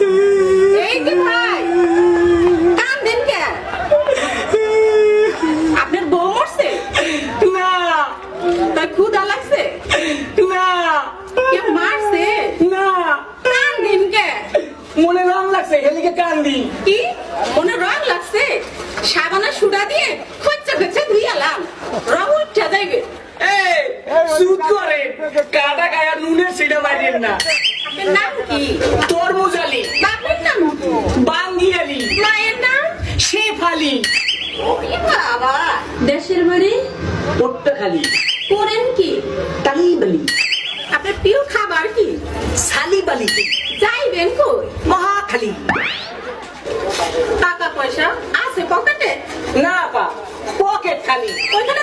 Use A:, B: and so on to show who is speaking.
A: এই কি ভাই কান দিন কে? আপনার বউ মরছে?
B: না
A: তাই ক্ষুদা লাগছে?
B: না
A: কে মারছে?
B: না।
A: কান দিন কে?
B: মনে রং লাগছে হেলিকে কান্দি
A: কি? মনে রং লাগছে? সাবানা সুডা দিয়ে খচ্চা খচ্চা ধুইয়ালাম রং উঠা যাইবে।
B: এই সুদ করে। কাটা গায়া নুনের সিডা মারিয়েন না।
A: নাম কি?
B: তরমুজ আলী
A: বাবা দেশের বাড়ি?
B: পট্টখালি
A: করেন কি?
B: টালিবালি
A: আপনার প্রিয় খাবার কি?
B: সালিবালি
A: যাইবেন কই?
B: মহাখালী।
A: টাকা পয়সা আছে পকেটে?
B: না পা পকেট খালি
A: ওইখানে